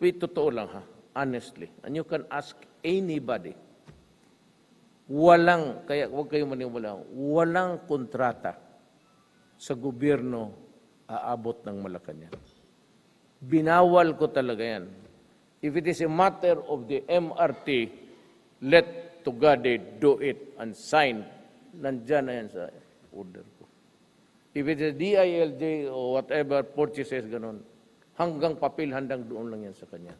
wait, totoo lang ha, honestly, and you can ask anybody, walang, kaya huwag kayong maniwala, walang kontrata sa gobyerno aabot ng Malacanang. Binawal ko talaga yan. If it is a matter of the MRT, let Tugade do it and sign. Nandyan na yan sa order ko. If it is DILJ or whatever purchases, ganun, hanggang papel, handang doon lang yan sa kanya.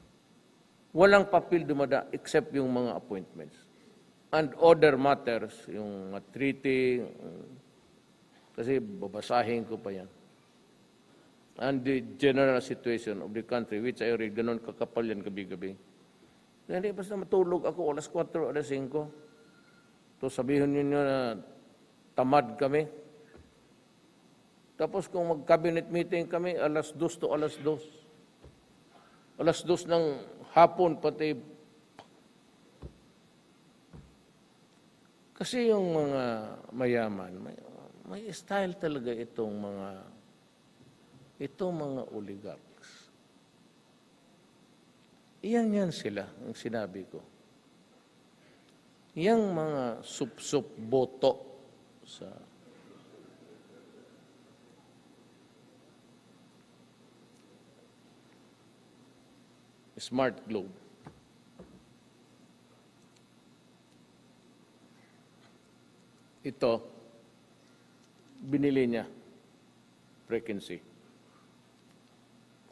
Walang papel dumada except yung mga appointments. And other matters, yung treaty, kasi babasahin ko pa yan. And the general situation of the country, which I read, ganun kakapal yan gabi-gabi. Hindi, basta matulog ako, alas 4, alas 5. To sabihin ninyo na tamad kami. Tapos kung mag-cabinet meeting kami, alas 2 to alas 2. Alas 2 ng hapon, pati Kasi yung mga mayaman, may, may style talaga itong mga itong mga oligarchs. Iyan yan sila, ang sinabi ko. Yang mga sup-sup boto sa smart globe. Ito, binili niya, frequency.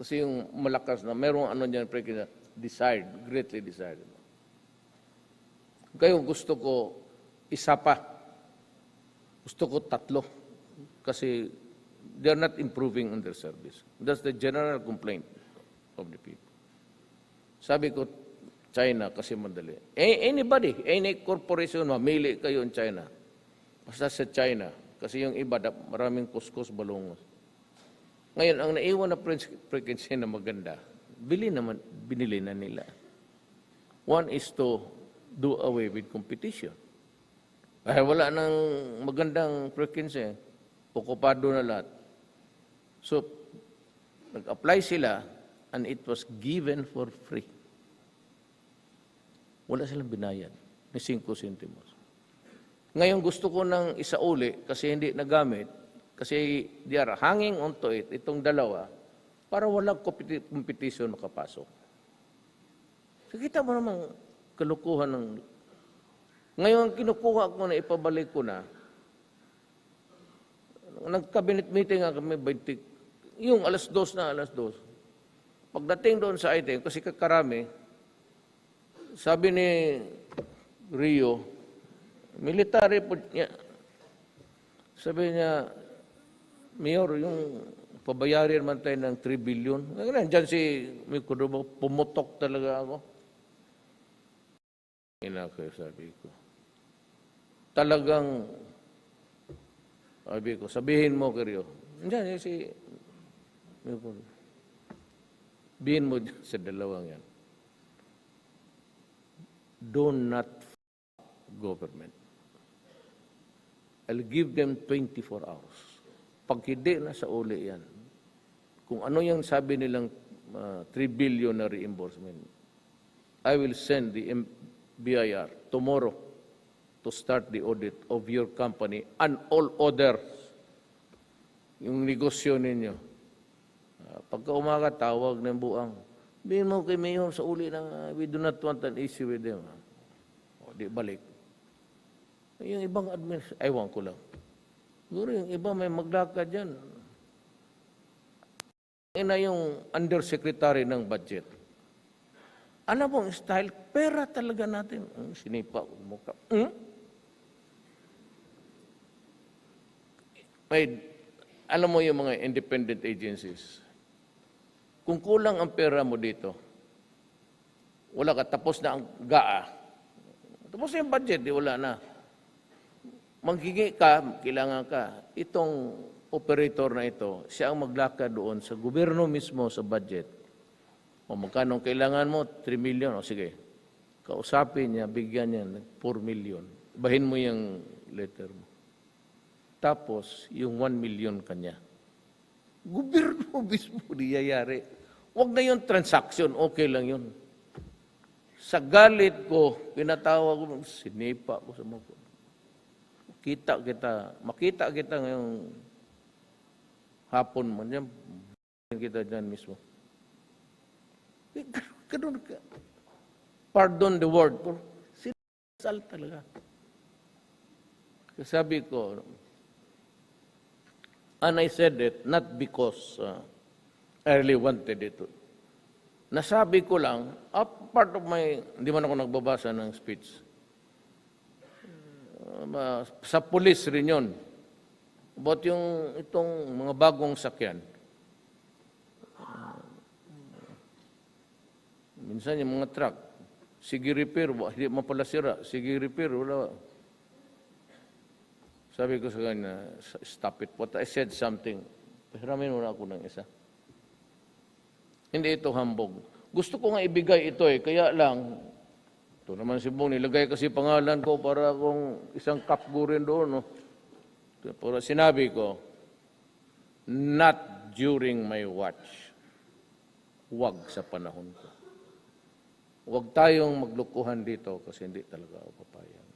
Kasi yung malakas na, merong ano dyan, frequency, desired, greatly desired. Kayo gusto ko, isa pa. Gusto ko tatlo. Kasi they're not improving on their service. That's the general complaint of the people. Sabi ko, China kasi madali. A- Anybody, any corporation, mamili kayo in China. Basta sa China. Kasi yung iba, maraming kuskus, balongos. Ngayon, ang naiwan na fre- frequency na maganda, bili naman, binili na nila. One is to do away with competition. Ay, wala nang magandang frequency. Okupado na lahat. So, nag-apply sila and it was given for free. Wala silang binayad ni 5 centimos. Ngayon gusto ko ng isauli kasi hindi nagamit kasi they are hanging onto it, itong dalawa, para walang competi- competition makapasok. So kita mo namang kalukuhan ng... Ngayon kinukuha ko na ipabalik ko na, nag-cabinet meeting nga kami, 20, yung alas dos na alas dos. Pagdating doon sa item, kasi kakarami, sabi ni Rio, military po niya, sabi niya, Mayor, yung pabayarin man tayo ng 3 billion. Ngayon, dyan si Mikudubo, pumutok talaga ako. Ina ko, sabi ko. Talagang, sabi ko, sabihin mo, Kiryo. Diyan, si Mikudubo. Bihin mo sa dalawang yan. Do not government. I'll give them 24 hours. Pag hindi na sa uli yan, kung ano yung sabi nilang uh, 3 billion na reimbursement, I will send the BIR tomorrow to start the audit of your company and all others. Yung negosyo ninyo. Pagka umaga, tawag ng buang. Bihin mo kay Mayor sa uli ng uh, we do not want an issue with them. O, di balik. Yung ibang administration, ewan ko lang. Siguro yung iba may maglakad dyan. Ina yung undersecretary ng budget. Ano pong style? Pera talaga natin. Hmm, sinipa ko mukha. Hmm? May, alam mo yung mga independent agencies. Kung kulang ang pera mo dito, wala ka, tapos na ang GAA. Tapos na yung budget, di wala na manghingi ka, kailangan ka, itong operator na ito, siya ang maglakad doon sa gobyerno mismo sa budget. O magkano kailangan mo? 3 million. O sige, kausapin niya, bigyan niya ng 4 million. Bahin mo yung letter mo. Tapos, yung 1 million kanya. Gobyerno mismo niyayari. Wag na yung transaction, okay lang yun. Sa galit ko, pinatawag ko, sinipa ko sa mga Kita kita, makita kita ngayong hapon man yan, kita dyan mismo. Eh, ganun ka. Pardon the word, sinasal talaga. Sabi ko, and I said it not because uh, I really wanted it. Nasabi ko lang, ah, part of my, hindi man ako nagbabasa ng speech. Ma- sa police rin yun. About yung itong mga bagong sakyan. Uh, minsan yung mga truck, sige repair, hindi man pala sira, sige repair, wala. Sabi ko sa kanya, stop it. What I said something, pahiramin mo na ako ng isa. Hindi ito hambog. Gusto ko nga ibigay ito eh, kaya lang, ito naman si Bong, nilagay kasi pangalan ko para akong isang kapgurin doon. No? Pero sinabi ko, not during my watch. Huwag sa panahon ko. Huwag tayong maglukuhan dito kasi hindi talaga ako papayag.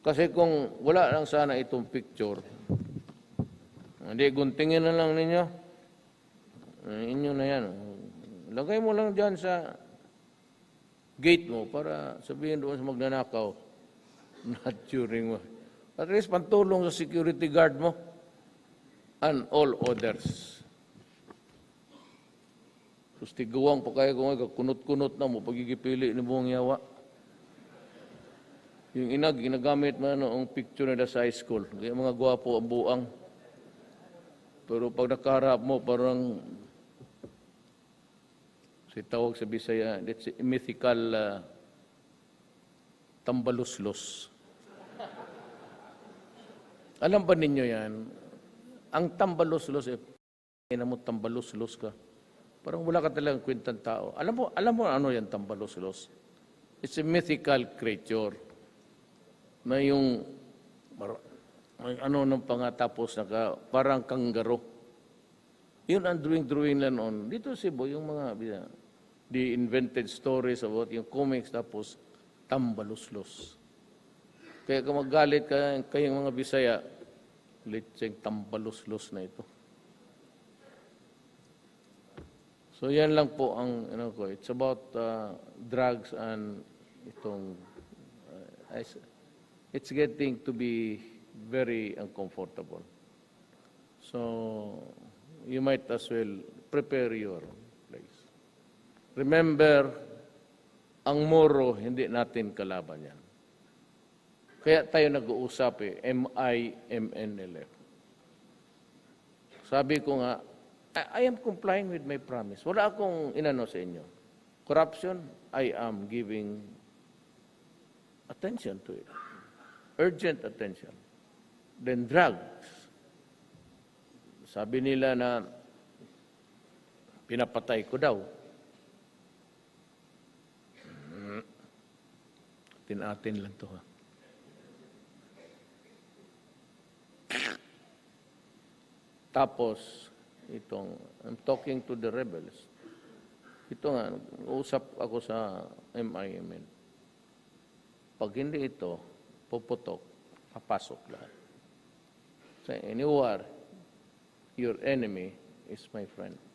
Kasi kung wala lang sana itong picture, hindi, guntingin na lang ninyo. Inyo na yan. Lagay mo lang dyan sa gate mo para sabihin doon sa magnanakaw, not during mo. At least pantulong sa security guard mo and all others. Sustiguang pa kayo kung kunot-kunot na mo, pagigipili ni buong yawa. Yung inag, ginagamit man noong picture nila sa high school. Kaya mga gwapo ang buang. Pero pag nakaharap mo, parang si tawag sa Bisaya, that's a mythical uh, tambaluslos. Alam ba ninyo yan? Ang tambaluslos, eh, ina mo tambaluslos ka. Parang wala ka talagang kwentang tao. Alam mo, alam mo ano yan tambaluslos? It's a mythical creature na yung ano nang pangatapos na ka, parang kanggaro. Yun ang drawing-drawing lang noon. Dito sa Cebu, yung mga the invented stories about yung comics tapos tambaluslos. Kaya kung magalit ka, kayong mga Bisaya, litseng tambaluslos na ito. So yan lang po ang ano ko. It's about uh, drugs and itong uh, it's getting to be very uncomfortable. So you might as well prepare your. Remember, ang moro, hindi natin kalaban yan. Kaya tayo nag-uusap eh, M-I-M-N-L-F. Sabi ko nga, I, I am complying with my promise. Wala akong inano sa inyo. Corruption, I am giving attention to it. Urgent attention. Then drugs. Sabi nila na pinapatay ko daw. Tinatin lang to ha. Tapos, itong, I'm talking to the rebels. Ito nga, usap ako sa MIMN. Pag hindi ito, puputok, papasok lahat. Sa any war, your enemy is my friend.